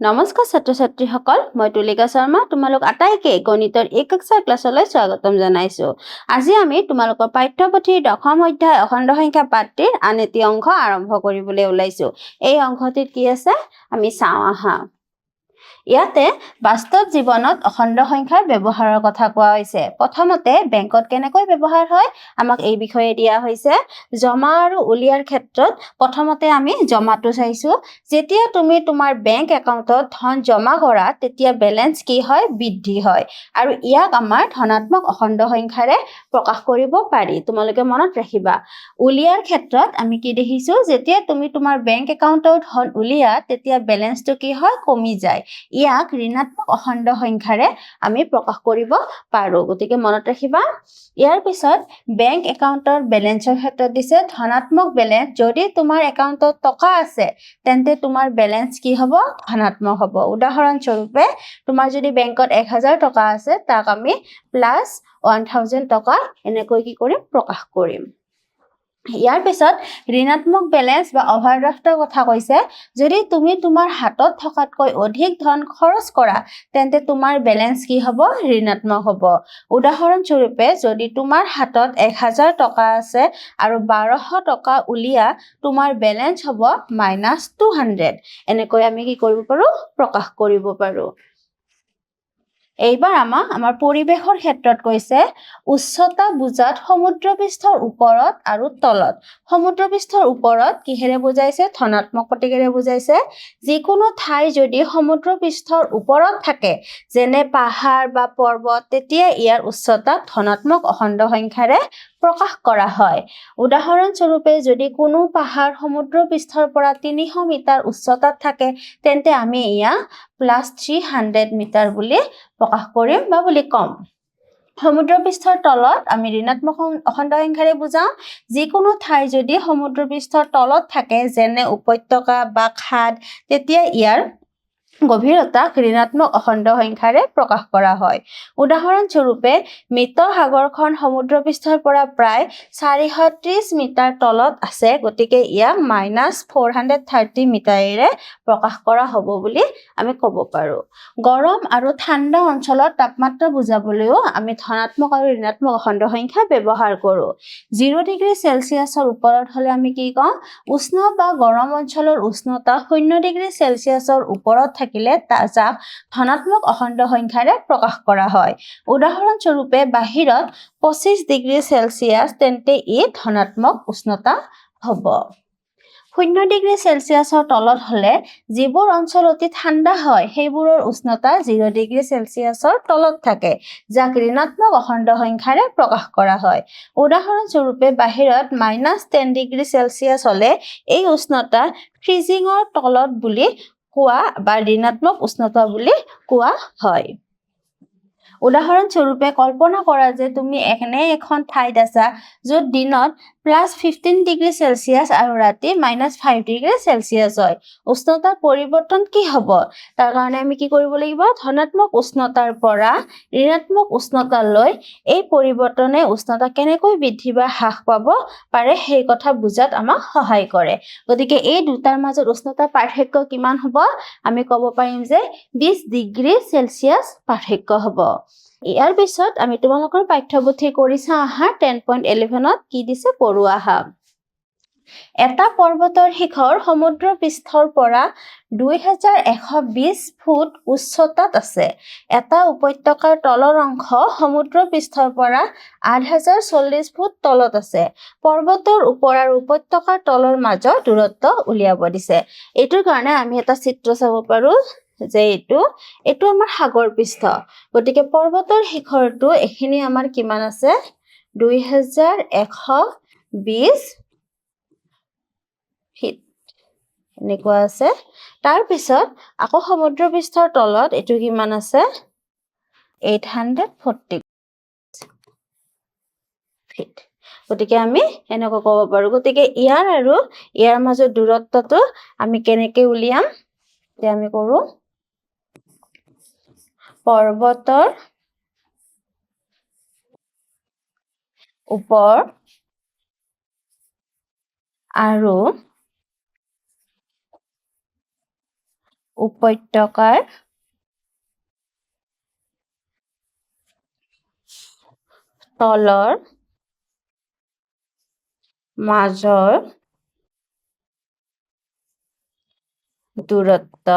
নমস্কাৰ ছাত্ৰ ছাত্ৰীসকল মই তুলিকা শৰ্মা তোমালোক আটাইকে গণিতৰ এই কক্ষা ক্লাছলৈ স্বাগতম জনাইছো। আজি আমি তোমালোকৰ পাঠ্যপুথিৰ দশম অধ্যায় অখণ্ড সংখ্যা পাঠটিৰ আন এটি অংশ আৰম্ভ কৰিবলৈ ওলাইছো। এই অংশটিত কি আছে? আমি চাওঁ আহা। ইয়াতে বাস্তৱ জীৱনত অখণ্ড সংখ্যাৰ ব্যৱহাৰৰ কথা কোৱা হৈছে। প্ৰথমতে বেংকত কেনেকৈ ব্যৱহাৰ হয় আমাক এই বিষয়ে দিয়া হৈছে। জমা আৰু উলিয়াৰ ক্ষেত্ৰত প্ৰথমতে আমি জমাটো চাইছো। যেতিয়া তুমি তোমাৰ বেংক একাউণ্টত ধন জমা কৰা তেতিয়া বেলেঞ্চ কি হয়? বৃদ্ধি হয়। আৰু ইয়াক আমাৰ ধনাত্মক অখণ্ড সংখ্যাৰে প্ৰকাশ কৰিব পাৰি। তোমালোকে মনত ৰাখিবা। উলিয়াৰ ক্ষেত্ৰত আমি কি দেখিছো? যেতিয়া তুমি তোমাৰ বেংক একাউণ্টৰ ধন উলিয়া তেতিয়া বেলেঞ্চটো কি হয়? কমি যায়। ইয়াক ঋণাত্মক অখণ্ড সংখ্যাৰে আমি প্ৰকাশ কৰিব পাৰোঁ। গতিকে মনত ৰাখিবা ইয়াৰ পিছত বেংক একাউণ্টৰ বেলেঞ্চৰ ক্ষেত্ৰত দিছে ধনাত্মক বেলেঞ্চ যদি তোমাৰ একাউণ্টত টকা আছে তেন্তে তোমাৰ বেলেঞ্চ কি হ'ব? ধনাত্মক হ'ব। উদাহৰণস্বৰূপে তোমাৰ যদি বেংকত এক হাজাৰ টকা আছে তাক আমি প্লাছ ওৱান থাউজেণ্ড টকা এনেকৈ কি কৰিম? প্ৰকাশ কৰিম। ইয়াৰ পিছত ঋণাত্মক বেলেঞ্চ বা অভাৰড্ৰাফ্টৰ কথা কৈছে যদি তুমি তোমাৰ হাতত থকাতকৈ অধিক ধন খৰচ কৰা তেন্তে তোমাৰ বেলেঞ্চ কি হ'ব? ঋণাত্মক হ'ব। উদাহৰণস্বৰূপে যদি তোমাৰ হাতত এক হাজাৰ টকা আছে আৰু বাৰশ টকা উলিয়া তোমাৰ বেলেঞ্চ হ'ব মাইনাছ টু হাণ্ড্ৰেড এনেকৈ আমি কি কৰিব পাৰোঁ? প্ৰকাশ কৰিব পাৰোঁ। এইবাৰ আমাক আমাৰ পৰিৱেশৰ ক্ষেত্ৰত কৈছে, উচ্চতা বুজাত সমুদ্ৰপৃষ্ঠৰ ওপৰত আৰু তলত। সমুদ্ৰপৃষ্ঠৰ ওপৰত কিহেৰে বুজাইছে? ধনাত্মক প্ৰতীকেৰে বুজাইছে। যিকোনো ঠাই যদি সমুদ্ৰপৃষ্ঠৰ ওপৰত থাকে, যেনে পাহাৰ বা পৰ্বত তেতিয়া ইয়াৰ উচ্চতাক ধনাত্মক অখণ্ড সংখ্যাৰে প্ৰকাশ কৰা হয়। উদাহৰণস্বৰূপে, যদি কোনো পাহাৰ সমুদ্ৰপৃষ্ঠৰ পৰা তিনিশ মিটাৰ উচ্চতাত থাকে, তেন্তে আমি ইয়াক প্লাছ থ্ৰী হাণ্ড্ৰেড মিটাৰ বুলি প্ৰকাশ কৰিম বা বুলি ক'ম। সমুদ্ৰপৃষ্ঠৰ তলত আমি ঋণাত্মক অখণ্ড সংখ্যাৰে বুজাওঁ, যিকোনো ঠাই যদি সমুদ্ৰপৃষ্ঠৰ তলত থাকে, যেনে উপত্যকা বা খাদ, তেতিয়া ইয়াৰ গভীৰতাক ঋণাত্মক অখণ্ড সংখ্যাৰে প্ৰকাশ কৰা হয়। উদাহৰণস্বৰূপে মৃত সাগৰখন সমুদ্ৰপৃষ্ঠৰ পৰা প্ৰায় চাৰিশ ত্ৰিছ মিটাৰ তলত আছে গতিকে ইয়াক মাইনাছ ফ'ৰ হাণ্ড্ৰেড থাৰ্টি মিটাৰেৰে প্ৰকাশ কৰা হ'ব বুলি আমি ক'ব পাৰোঁ। গৰম আৰু ঠাণ্ডা অঞ্চলত তাপমাত্ৰা বুজাবলৈও আমি ধনাত্মক আৰু ঋণাত্মক অখণ্ড সংখ্যা ব্যৱহাৰ কৰোঁ। জিৰ' ডিগ্ৰী চেলচিয়াছৰ ওপৰত হ'লে আমি কি কওঁ? উষ্ণ বা গৰম অঞ্চলৰ উষ্ণতা শূন্য ডিগ্ৰী চেলচিয়াছৰ ওপৰত থাকিলে যাক ধনাত্মক অখণ্ড সংখ্যাৰে প্ৰকাশ কৰা হয়। উদাহৰণস্বৰূপে বাহিৰত পঁচিছ ডিগ্ৰী চেলচিয়াছ তেন্তে ই ধনাত্মক উষ্ণতা হ'ব। শূন্য ডিগ্ৰী চেলচিয়াছৰ তলত হ'লে যিবোৰ অঞ্চল অতি ঠাণ্ডা হয় সেইবোৰৰ উষ্ণতা জিৰ' ডিগ্ৰী চেলচিয়াছৰ তলত থাকে যাক ঋণাত্মক অখণ্ড সংখ্যাৰে প্ৰকাশ কৰা হয়। উদাহৰণস্বৰূপে বাহিৰত মাইনাছ টেন ডিগ্ৰী চেলচিয়াছ হ'লে এই উষ্ণতা ফ্ৰিজিঙৰ তলত বুলি কোৱা বা ঋণাত্মক উষ্ণতা বুলি কোৱা হয়। উদাহৰণস্বৰূপে কল্পনা কৰা যে তুমি এনে এখন ঠাইত আছা য'ত দিনত প্লাছ ফিফটিন ডিগ্ৰী চেলচিয়াছ আৰু ৰাতি মাইনাছ ফাইভ ডিগ্ৰী চেলচিয়াছ হয়। উষ্ণতাৰ পৰিৱৰ্তন কি হ'ব? তাৰ কাৰণে আমি কি কৰিব লাগিব? ধনাত্মক উষ্ণতাৰ পৰা ঋণাত্মক উষ্ণতালৈ এই পৰিৱৰ্তনে উষ্ণতা কেনেকৈ বৃদ্ধি বা হ্ৰাস পাব পাৰে সেই কথা বুজাত আমাক সহায় কৰে। গতিকে এই দুটাৰ মাজত উষ্ণতাৰ পাৰ্থক্য কিমান হ'ব? আমি ক'ব পাৰিম যে বিছ ডিগ্ৰী চেলচিয়াছ পাৰ্থক্য হ'ব। ইয়াৰ পিছত আমি তোমালোকৰ পাঠ্যপুথি কৰি চাওঁ আহা টেন পইণ্ট ইলেভেনত কি দিছে আহা। এটা পৰ্বতৰ শিখৰ সমুদ্ৰ পৃষ্ঠৰ পৰা দুই হাজাৰ এশ বিছ ফুট উচ্চতাত আছে। এটা উপত্যকাৰ তলৰ অংশ সমুদ্ৰ পৃষ্ঠৰ পৰা আঠ হাজাৰ চল্লিছ ফুট তলত আছে। পৰ্বতৰ ওপৰ আৰু উপত্যকাৰ তলৰ মাজৰ দূৰত্ব উলিয়াব দিছে। এইটোৰ কাৰণে আমি এটা চিত্ৰ চাব পাৰোঁ। যে এইটো এইটো আমাৰ সাগৰ পৃষ্ঠ। গতিকে পৰ্বতৰ শিখৰটো এইখিনি আমাৰ কিমান আছে? দুই হাজাৰ এশ বিছ ফিট। এনেকুৱা আছে। তাৰপিছত আকৌ সমুদ্ৰ পৃষ্ঠৰ তলত এইটো কিমান আছে? এইট হাণ্ড্ৰেড ফৰ্টি ফিট গতিকে আমি এনেকৈ ক'ব পাৰোঁ। গতিকে ইয়াৰ আৰু ইয়াৰ মাজৰ দূৰত্বটো আমি কেনেকৈ উলিয়াম? এতিয়া আমি কৰোঁ। পৰ্বতৰ ওপৰ আৰু উপত্যকাৰ তলৰ মাজৰ দূৰত্ব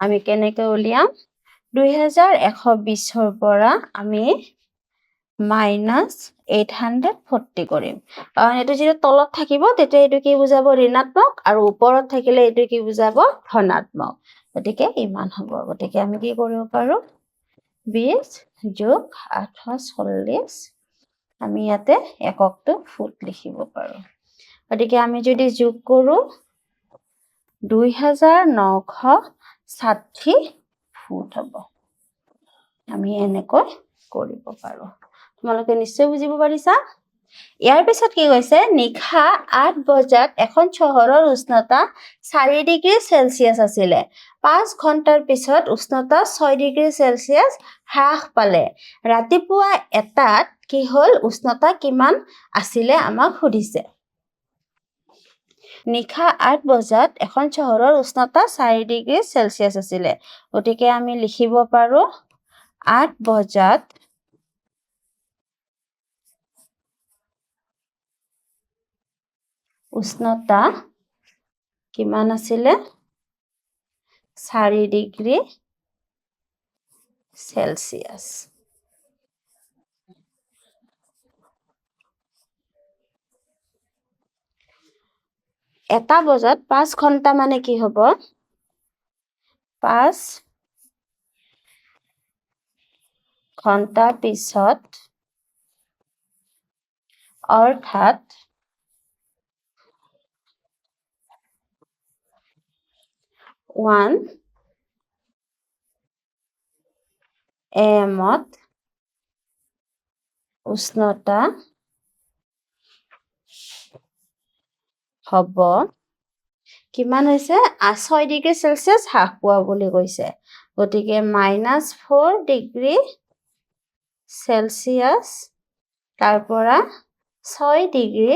আমি কেনেকৈ উলিয়াম? দুই হাজাৰ এশ বিছৰ পৰা আমি মাইনাছ এইট হাণ্ড্ৰেড ফৰ্টি কৰিম। কাৰণ এইটো যেতিয়া তলত থাকিব তেতিয়া এইটো কি বুজাব? ঋণাত্মক আৰু ওপৰত থাকিলে এইটো কি বুজাব? ধনাত্মক। গতিকে ইমান হ'ব। গতিকে আমি কি কৰিব পাৰোঁ? বিছ যোগ আঠশ চল্লিছ আমি ইয়াতে এককটো ফুট লিখিব পাৰোঁ। গতিকে আমি যদি যোগ কৰোঁ হাজাৰ নশ ষাঠি হ'ব। আমি এনেকৈ কৰিব পাৰোঁ। তোমালোকে নিশ্চয় বুজিব পাৰিছা? ইয়াৰ পিছত কি কৈছে নিশা আঠ বজাত এখন চহৰৰ উষ্ণতা চাৰি ডিগ্ৰী চেলচিয়াছ আছিলে। পাঁচ ঘণ্টাৰ পিছত উষ্ণতা ছয় ডিগ্ৰী চেলচিয়াছ হ্ৰাস পালে। ৰাতিপুৱা এটাত কি হ'ল? উষ্ণতা কিমান আছিলে আমাক সুধিছে। নিশা আঠ বজাত এখন চহৰৰ উষ্ণতা চাৰি ডিগ্ৰী চেলচিয়াছ আছিলে। গতিকে আমি লিখিব পাৰোঁ আঠ বজাত উষ্ণতা কিমান আছিলে? চাৰি ডিগ্ৰী চেলচিয়াছ এটা বজাত পাঁচ ঘণ্টা মানে কি হ'ব? পাঁচ ঘণ্টা পিছত অৰ্থাৎ ওৱান এমত উষ্ণতা হ'ব। কিমান হৈছে? ছয় ডিগ্ৰী চেলচিয়াছ হ্ৰাস পোৱা বুলি কৈছে। গতিকে মাইনাছ ফ'ৰ ডিগ্ৰী চেলচিয়াছ তাৰ পৰা ছয় ডিগ্ৰী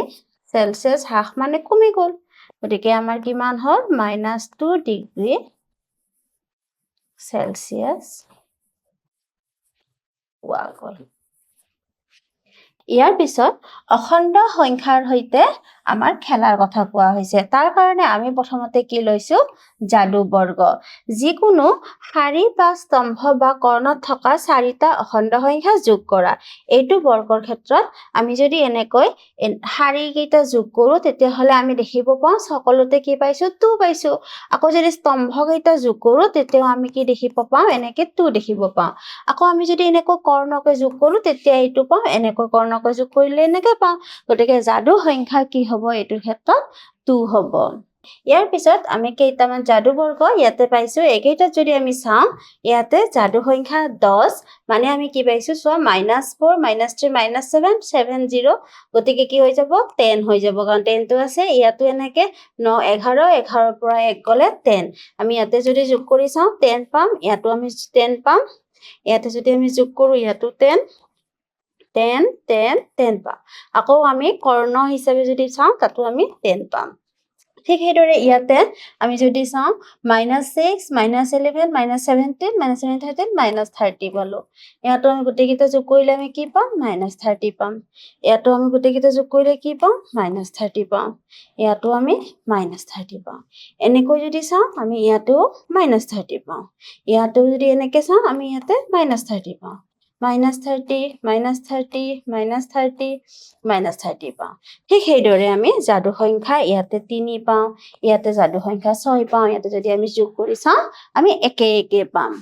চেলচিয়াছ হ্ৰাস মানে কমি গ'ল। গতিকে আমাৰ কিমান হ'ল? মাইনাছ টু ডিগ্ৰী চেলচিয়াছ পোৱা গ'ল। ইয়াৰ পিছত অখণ্ড সংখ্যাৰ সৈতে আমাৰ খেলাৰ কথা কোৱা হৈছে। তাৰ কাৰণে আমি প্ৰথমতে কি লৈছোঁ? যাদু বৰ্গ। যিকোনো শাৰী বা স্তম্ভ বা কৰ্ণত থকা চাৰিটা অখণ্ড সংখ্যা যোগ কৰা। এইটো বৰ্গৰ ক্ষেত্ৰত আমি যদি এনেকৈ শাৰীকেইটা যোগ কৰোঁ, তেতিয়াহ'লে আমি দেখিব পাওঁ, সকলোতে কি পাইছোঁ? টু পাইছোঁ। আকৌ যদি স্তম্ভকেইটা যোগ কৰোঁ, তেতিয়াও আমি কি দেখিব পাওঁ? এনেকৈ টু দেখিব পাওঁ। আকৌ আমি যদি এনেকৈ কৰ্ণকৈ যোগ কৰোঁ, তেতিয়া এইটো পাওঁ, এনেকৈ কৰ্ণকৈ যোগ কৰিলে এনেকৈ পাওঁ? গতিকে যাদু সংখ্যা কি হ'ব? এইটোৰ ক্ষেত্ৰত টু হ'ব। ইয়াৰ পিছত আমি কেইটামান যাদু বৰ্গ, ইয়াতে পাইছোঁ, এইকেইটাত যদি আমি চাওঁ, ইয়াতে যাদু সংখ্যা দহ মানে আমি কি পাইছোঁ, চোৱা minus four minus three minus seven seven zero' গতিকে কি হৈ যাব? টেন হৈ যাব, কাৰণ টেনটো আছে, ইয়াতো এনেকৈ ন, এঘাৰ, এঘাৰৰ পৰা এক গ'লে টেন আমি ইয়াতে যদি যোগ কৰি চাওঁ টেন পাম, ইয়াতো আমি টেন পাম। ইয়াতে যদি আমি যোগ কৰোঁ, ইয়াতো টেন টেন টেন টেন পাম। আকৌ আমি কৰ্ণ হিচাপে যদি চাওঁ, তাতো আমি টেন পাম। ঠিক সেইদৰে ইয়াতে আমি যদি চাওঁ minus six minus eleven minus seventeen minus seven thirteen minus thirty পালোঁ। ইয়াতো আমি গোটেইকেইটা যোগ কৰিলে আমি কি পাম? মাইনাছ থাৰ্টি পাম। ইয়াতো আমি গোটেইকেইটা যোগ কৰিলে কি পাম? মাইনাছ থাৰ্টি পাম। ইয়াতো আমি মাইনাছ থাৰ্টি পাওঁ এনেকৈ যদি চাওঁ, আমি ইয়াতো মাইনাছ থাৰ্টি পাওঁ। ইয়াতো যদি এনেকৈ চাওঁ, আমি ইয়াতে মাইনাছ থাৰ্টি পাওঁ। Minus thirty minus thirty minus thirty minus thirty পাওঁ। ঠিক সেইদৰে আমি যাদু সংখ্যা ইয়াতে তিনি পাওঁ, ইয়াতে যাদু সংখ্যা ছয় পাওঁ, ইয়াতে যদি আমি যোগ কৰি চাওঁ, আমি একে একে পাম।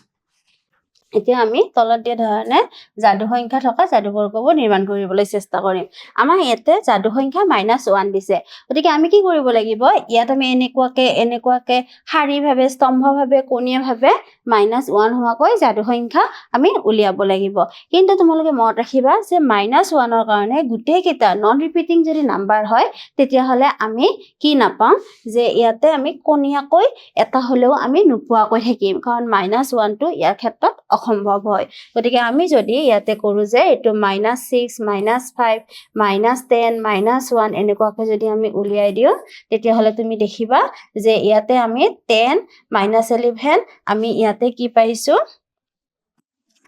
এতিয়া আমি তলত দিয়া ধৰণে যাদু সংখ্যা থকা যাদু বৰ্গবোৰ নিৰ্মাণ কৰিবলৈ চেষ্টা কৰিম। আমাৰ ইয়াতে যাদু সংখ্যা মাইনাছ ওৱান দিছে। গতিকে আমি কি কৰিব লাগিব? ইয়াত আমি এনেকুৱাকে এনেকুৱাকে শাৰীভাৱে, স্তম্ভভাৱে, কোণীয়ভাৱে মাইনাছ ওৱান হোৱাকৈ যাদু সংখ্যা আমি উলিয়াব লাগিব। কিন্তু তোমালোকে মনত ৰাখিবা যে মাইনাছ ওৱানৰ কাৰণে গোটেইকেইটা নন ৰিপিটিং যদি নাম্বাৰ হয়, তেতিয়াহ'লে আমি কি নাপাম? যে ইয়াতে আমি কণীয়াকৈ, এটা হ'লেও আমি নোপোৱাকৈ থাকিম। কাৰণ মাইনাছ ওৱানটো ইয়াৰ ক্ষেত্ৰত অসম্ভৱ হয়। গতিকে আমি যদি ইয়াতে কৰোঁ যে এইটো minus six minus five minus ten minus one এনেকুৱাকৈ যদি আমি উলিয়াই দিওঁ তেতিয়াহ'লে তুমি দেখিবা যে ইয়াতে আমি টেন মাইনাছ এলিভেন আমি ইয়াতে কি পাইছোঁ?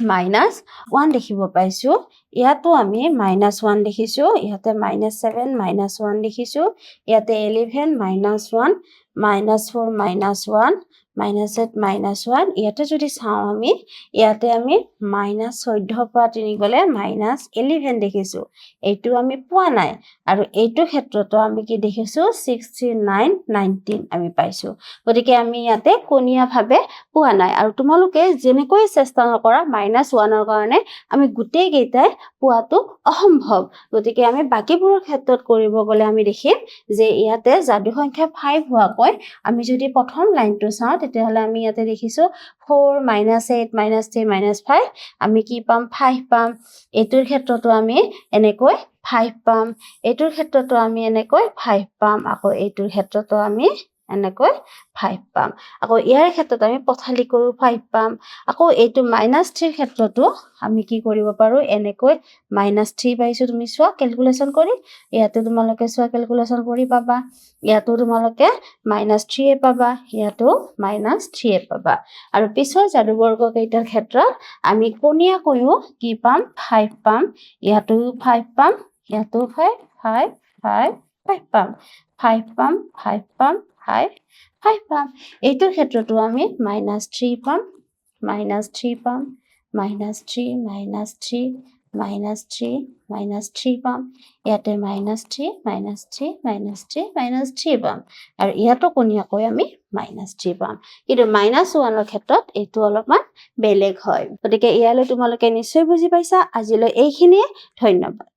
মাইনাছ ওৱান দেখিব পাইছোঁ। ইয়াতো আমি মাইনাছ ওৱান দেখিছোঁ। ইয়াতে মাইনাছ ছেভেন মাইনাছ ওৱান দেখিছোঁ। ইয়াতে eleven minus one minus four minus one minus eight minus one ইয়াতে যদি চাওঁ আমি ইয়াতে আমি মাইনাছ চৈধ্যৰ পৰা তিনি গ'লে মাইনাছ এলিভেন দেখিছোঁ। এইটো আমি পোৱা নাই। আৰু এইটো ক্ষেত্ৰতো আমি কি দেখিছোঁ ছিক্সটি নাইন নাইনটিন আমি পাইছোঁ। গতিকে আমি ইয়াতে কণীয়াভাৱে পোৱা নাই। আৰু তোমালোকে যেনেকৈ চেষ্টা নকৰা মাইনাছ ওৱানৰ কাৰণে আমি গোটেইকেইটাই পোৱাটো অসম্ভৱ। গতিকে আমি বাকীবোৰৰ ক্ষেত্ৰত কৰিব গ'লে আমি দেখিম যে ইয়াতে যাদু সংখ্যা ফাইভ হোৱাকৈ আমি যদি প্ৰথম লাইনটো চাওঁ তেতিয়াহ'লে আমি ইয়াতে দেখিছোঁ four minus eight minus three minus five আমি কি পাম? ফাইভ পাম। এইটোৰ ক্ষেত্ৰতো আমি এনেকৈ ফাইভ পাম। এইটোৰ ক্ষেত্ৰতো আমি এনেকৈ ফাইভ পাম। আকৌ এইটোৰ ক্ষেত্ৰতো আমি এনেকৈ ফাইভ পাম। আকৌ ইয়াৰ ক্ষেত্ৰত আমি পথালি কৰোঁ ফাইভ পাম। আকৌ এইটো মাইনাছ থ্ৰীৰ ক্ষেত্ৰতো আমি কি কৰিব পাৰোঁ, এনেকৈ মাইনাছ থ্ৰী পাইছোঁ তুমি চোৱা কেলকুলেশ্যন কৰি ইয়াতো তোমালোকে চোৱা কেলকুলেশ্যন কৰি পাবা। ইয়াতো তোমালোকে মাইনাছ থ্ৰীয়ে পাবা, ইয়াতো মাইনাছ থ্ৰীয়ে পাবা। আৰু পিছৰ যাদুবৰ্গকেইটাৰ ক্ষেত্ৰত আমি কোণীয়াকৈও কি পাম ফাইভ পাম। ইয়াতো ফাইভ পাম, ইয়াতো ফাইভ ফাইভ ফাইভ ফাইভ পাম। ফাইভ পাম ফাইভ পাম। ফাইভ ফাইভ পাম এইটোৰ ক্ষেত্ৰতো আমি মাইনাছ থ্ৰী পাম মাইনাছ থ্ৰী পাম minus three minus three minus three minus three পাম ইয়াতে minus three minus three minus three minus three পাম আৰু ইয়াতো কোণীয়াকৈ আমি মাইনাছ থ্ৰী পাম। কিন্তু মাইনাছ ওৱানৰ ক্ষেত্ৰত এইটো অলপমান বেলেগ হয়। গতিকে ইয়ালৈ তোমালোকে নিশ্চয় বুজি পাইছা। আজিলৈ এইখিনিয়ে। ধন্যবাদ।